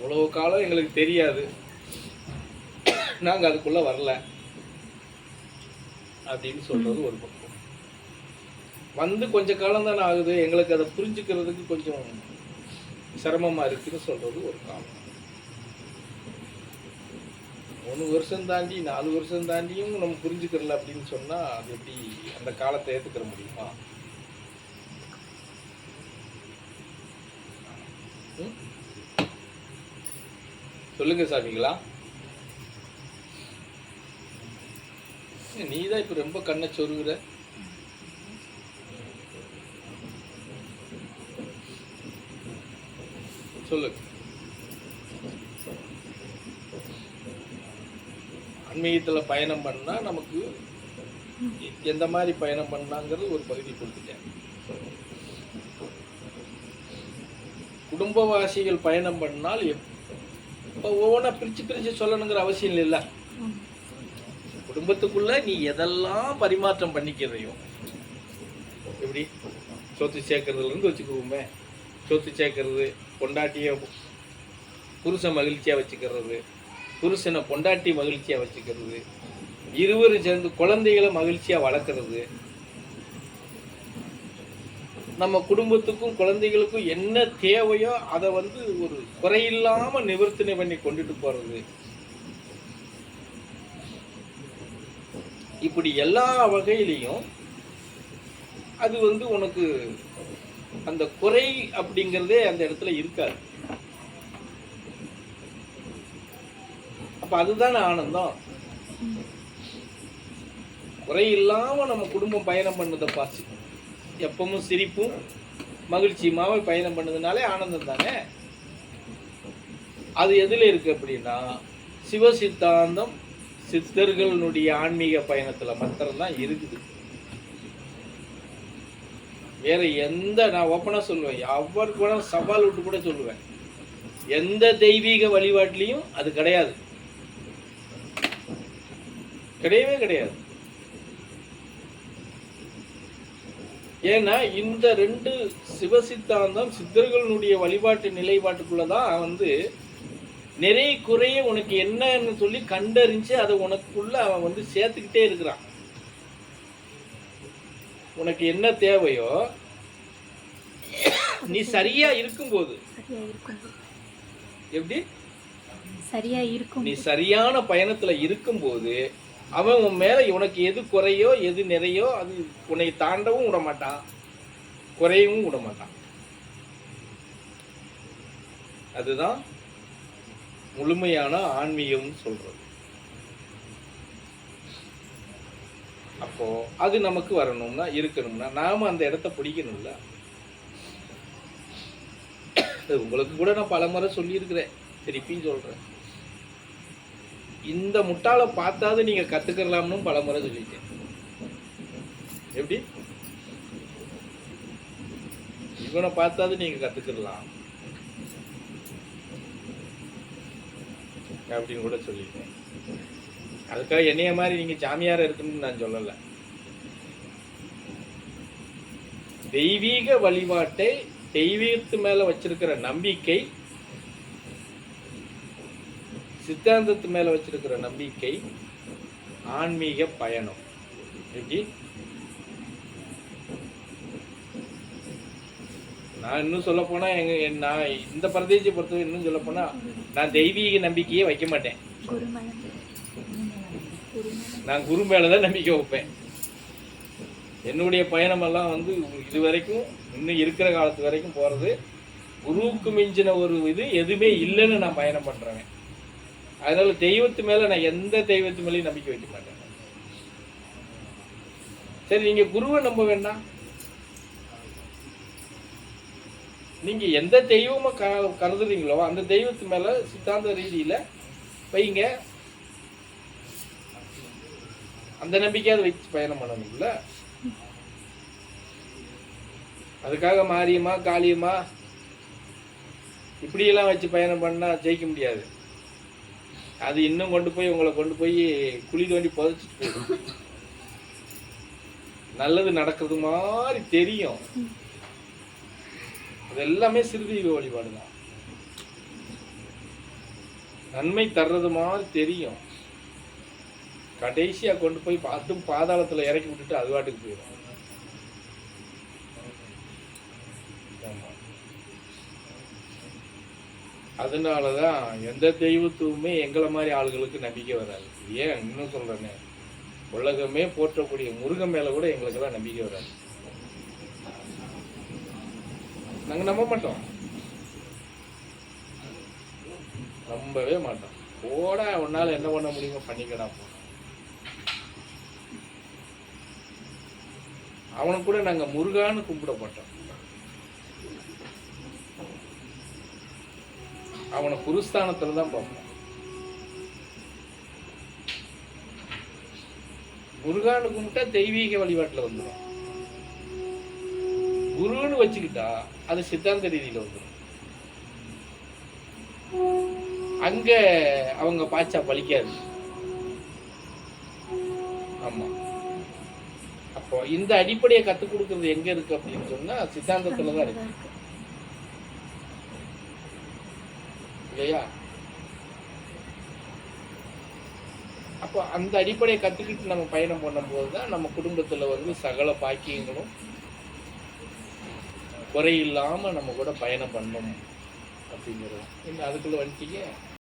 இவ்வளோ காலம் எங்களுக்கு தெரியாது. நாங்கள் அதுக்குள்ளே வரல. அப்படின்னு சொல்கிறது ஒரு பக்கம். வந்து கொஞ்ச காலம் தானே ஆகுது. எங்களுக்கு அதை புரிஞ்சுக்கிறதுக்கு கொஞ்சம் சிரமமாக இருக்குதுன்னு சொல்கிறது ஒரு காலம். மூணு வருஷம் தாண்டி நாலு வருஷம் தாண்டியும் நம்ம புரிஞ்சுக்கிறல அப்படின்னு சொன்னால் அது எப்படி அந்த காலத்தை ஏற்றுக்கிற முடியுமா? ம்? சொல்லுங்க சாமிங்களா. நீ தான் இப்போ ரொம்ப கண்ணை சொருகிற. சொல்லு. ஆன்மீகத்தில் பயணம் பண்ணால் நமக்கு எந்த மாதிரி பயணம் பண்ணாங்கிறது ஒரு பகுதி கொடுத்துட்டேன். குடும்பவாசிகள் பயணம் பண்ணால் எப் ஒவ்வொன்றா பிரித்து பிரித்து சொல்லணுங்கிற அவசியம் இல்லைல்ல. குடும்பத்துக்குள்ள நீ எதெல்லாம் பரிமாற்றம் பண்ணிக்கிறதையும் எப்படி? சொத்து சேர்க்கறதுலேருந்து வச்சுக்குவோமே. சொத்து சேர்க்கறது பொண்டாட்டிய புருஷன் மகிழ்ச்சியாக வச்சுக்கிறது புருஷனை பொண்டாட்டி மகிழ்ச்சியாக வச்சுக்கிறது இருவரும் சேர்ந்து குழந்தைகளை மகிழ்ச்சியாக வளர்க்குறது நம்ம குடும்பத்துக்கும் குழந்தைகளுக்கும் என்ன தேவையோ அதை வந்து ஒரு குறையில்லாமல் நிவர்த்தனை பண்ணி கொண்டுட்டு போகிறது இப்படி எல்லா வகையிலையும் அது வந்து உனக்கு அந்த குறை அப்படிங்கிறதே அந்த இடத்துல இருக்காது. அப்ப அதுதானே ஆனந்தம். குறை இல்லாம நம்ம குடும்பம் பயணம் பண்ணதை பார்த்து எப்பவும் சிரிப்பும் மகிழ்ச்சியுமாவே பயணம் பண்ணதுனாலே ஆனந்தம் தானே? அது எதில் இருக்குது அப்படின்னா சிவ சித்தாந்தம் சித்தர்களுடைய ஆன்மீக பயணத்தில் மாத்திரம்தான் இருக்குது. வேற எந்த நான் ஓப்பனாக சொல்லுவேன். அவர் கூட சவால் விட்டு கூட சொல்லுவேன். எந்த தெய்வீக வழிபாட்டிலையும் அது கிடையாது. கிடையவே கிடையாது. ஏன்னா இந்த ரெண்டு சிவசித்தாந்தம் சித்தர்களுடைய வழிபாட்டு நிலைப்பாட்டுக்குள்ளதான் வந்து நிறைய குறைய உனக்கு என்னன்னு சொல்லி கண்டறிஞ்சு அதை உனக்குள்ள அவன் வந்து சேர்த்துக்கிட்டே இருக்கிறான். உனக்கு என்ன தேவையோ நீ சரியா இருக்கும்போது. எப்படி? சரியா இருக்கும் நீ சரியான பயணத்துல இருக்கும்போது அவன் உன் மேலே உனக்கு எது குறையோ எது நிறையோ அது உன்னை தாண்டவும் விட மாட்டான் குறையவும் விட மாட்டான் அதுதான் முழுமையான ஆன்மீகம் சொல்றது. அப்போ அது நமக்கு வரணும்னா இருக்கணும்னா நாம அந்த இடத்த பிடிக்கணும்ல. உங்களுக்கு கூட நான் பலமுறை சொல்லியிருக்கிறேன். திருப்பியும் சொல்றேன். இந்த முட்டாளை பார்த்தாது கற்றுக்கலாம்னு பல பலமுறை சொல்லிட்டேன். எப்படி? இவனை பார்த்தாது நீங்கள் கத்துக்கலாம் அப்படின்னு கூட சொல்லியிருக்கேன் அதுக்காக என்னைய மாதிரி நீங்கள் சாமியார் இருக்கணும்னு நான் சொல்லலை. தெய்வீக வழிபாட்டை தெய்வீகத்து மேலே வச்சிருக்கிற நம்பிக்கை சித்தாந்தத்து மேலே வச்சிருக்கிற நம்பிக்கை ஆன்மீக பயணம். எப்படி? நான் இன்னும் சொல்ல போனால் எங்க என் நான் இந்த பிரதேசத்தை பொறுத்தவரை இன்னும் சொல்ல போனால் நான் தெய்வீக நம்பிக்கையே வைக்க மாட்டேன். நான் குரு மேலே தான் நம்பிக்கை வைப்பேன். என்னுடைய பயணமெல்லாம் வந்து இது வரைக்கும் இன்னும் இருக்கிற காலத்து வரைக்கும் போகிறது குருவுக்கு மிஞ்சின ஒரு இது எதுவுமே இல்லைன்னு நான் பயணம் பண்ணுறேன் அதனால தெய்வத்து மேல நான் எந்த தெய்வத்து மேலேயும் நம்பிக்கை வைக்க மாட்டேன். சரி நீங்க குருவை நம்ப வேண்டாம். நீங்க எந்த தெய்வமா க- கருதுறீங்களோ அந்த தெய்வத்து மேல சித்தாந்த ரீதியில வைங்க. அந்த நம்பிக்கையாவது வச்சு பயணம் பண்ணணும்ல. அதுக்காக மாரியம்மா காளியம்மா இப்படியெல்லாம் வச்சு பயணம் பண்ணால் ஜெயிக்க முடியாது. அது இன்னும் கொண்டு போய் உங்களை கொண்டு போய் குழி தோண்டி புதைச்சிட்டு போயிடும். நல்லது நடக்கிறது மாதிரி தெரியும். அது எல்லாமே சிறுதெய்வ வழிபாடு தான். நன்மை தர்றது மாதிரி தெரியும். கடைசியா கொண்டு போய் பார்த்து பாதாளத்துல இறக்கி விட்டுட்டு அது வாட்டுக்கு போயிடும். அதனால தான் எந்த தெய்வத்துவமே எங்களை மாதிரி ஆளுகளுக்கு நம்பிக்கை வராது. ஏன் இன்னும் சொல்கிறேன்னு உலகமே போற்றக்கூடிய முருகன் மேலே கூட எங்களுக்கெல்லாம் நம்பிக்கை வராது. நாங்கள் நம்ப மாட்டோம். நம்பவே மாட்டோம். போட உன்னால் என்ன பண்ண முடியுமோ பண்ணிக்கடா போ. அவனுக்கு கூட நாங்கள் முருகான்னு கும்பிட மாட்டோம் அவனை குருஸ்தானத்தில் தான் பார்ப்போம். முருகான்னு கும்பிட்டா தெய்வீக வழிபாட்டில் வந்துடும் குருன்னு வச்சுக்கிட்டா அது சித்தாந்த ரீதியில் வந்துடும் அங்க அவங்க பாய்ச்சா பலிக்காது. ஆமா. அப்போ இந்த அடிப்படையை கத்துக் கொடுக்கறது எங்க இருக்கு அப்படின்னு சொன்னா சித்தாந்தத்தில் தான் இருக்கு. இல்லையா? அப்போ அந்த அடிப்படையை கற்றுக்கிட்டு நம்ம பயணம் பண்ணும்போது தான் நம்ம குடும்பத்தில் வந்து சகல பாக்கியங்களும் குறையில்லாமல் நம்ம கூட பயணம் பண்ணணும் அப்படிங்கிறது. என்ன அதுக்குள்ளே வந்துட்டீங்க?